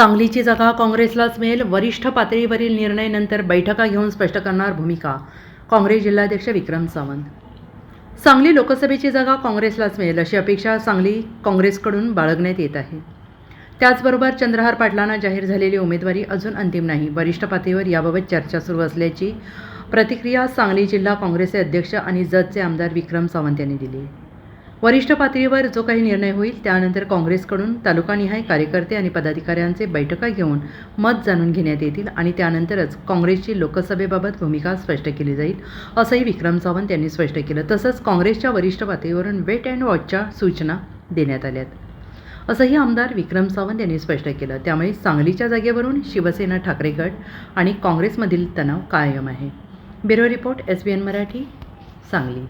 सांगलीची जागा काँग्रेसलाच मिळेल. वरिष्ठ पातळीवरील निर्णय नंतर बैठका घेऊन स्पष्ट करणार भूमिका. काँग्रेस जिल्हाध्यक्ष विक्रम सावंत. सांगली लोकसभेची जागा काँग्रेसलाच मिळेल अशी अपेक्षा सांगली काँग्रेसकडून बाळगण्यात येत आहे. त्याचबरोबर चंद्रहार पाटलांना जाहीर झालेली उमेदवारी अजून अंतिम नाही. वरिष्ठ पातळीवर याबाबत चर्चा सुरू असल्याची प्रतिक्रिया सांगली जिल्हा काँग्रेसचे अध्यक्ष आणि जतचे आमदार विक्रम सावंत यांनी दिली आहे. वरिष्ठ पातळीवर जो काही निर्णय होईल त्यानंतर काँग्रेसकडून तालुकानिहाय कार्यकर्ते आणि पदाधिकाऱ्यांचे बैठका घेऊन मत जाणून घेण्यात येतील आणि त्यानंतरच काँग्रेसची लोकसभेबाबत भूमिका स्पष्ट केली जाईल असंही विक्रम सावंत यांनी स्पष्ट केलं. तसंच काँग्रेसच्या वरिष्ठ पातळीवरून वेट अँड वॉचच्या सूचना देण्यात आल्यात असंही आमदार विक्रम सावंत यांनी स्पष्ट केलं. त्यामुळे सांगलीच्या जागेवरून शिवसेना ठाकरे गट आणि काँग्रेसमधील तणाव कायम आहे. Bureau report S B N Marathi Sangli.